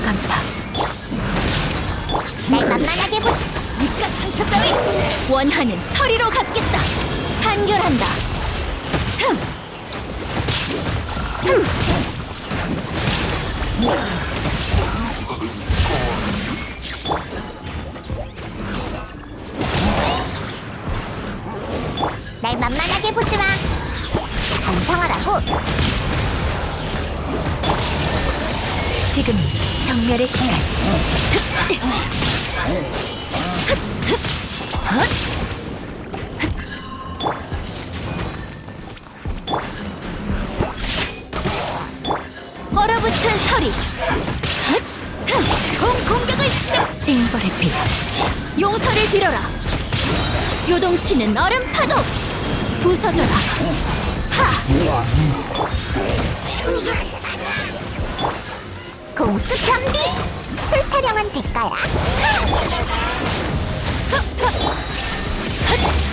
시간 간파 날 만만하게 보 니가 상처 따위 원하는 서리로 갚겠다. 판결한다. 날 만만하게 보지 마. 반성하라고. 지금 정멸의 시간. 얼어붙은 서리. 총 공격을 시작. 징벌의 피. 용서를 빌어라. 요동치는 얼음 파도. 부서져라. 하. 공수 편비. 술 타령한 대가야.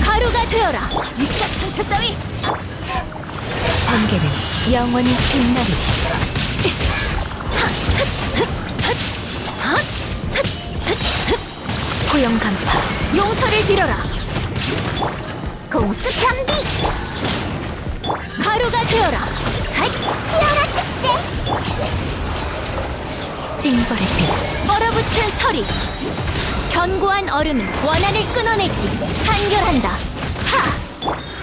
가루가 되어라. 육각 상처 따위. 번개는 영원히 빛나리. 고용 간파. 용서를 빌어라. 공수 편비. 징벌의 빛. 얼어붙은 서리. 견고한 얼음은 원한을 끊어내지. 판결한다. 하!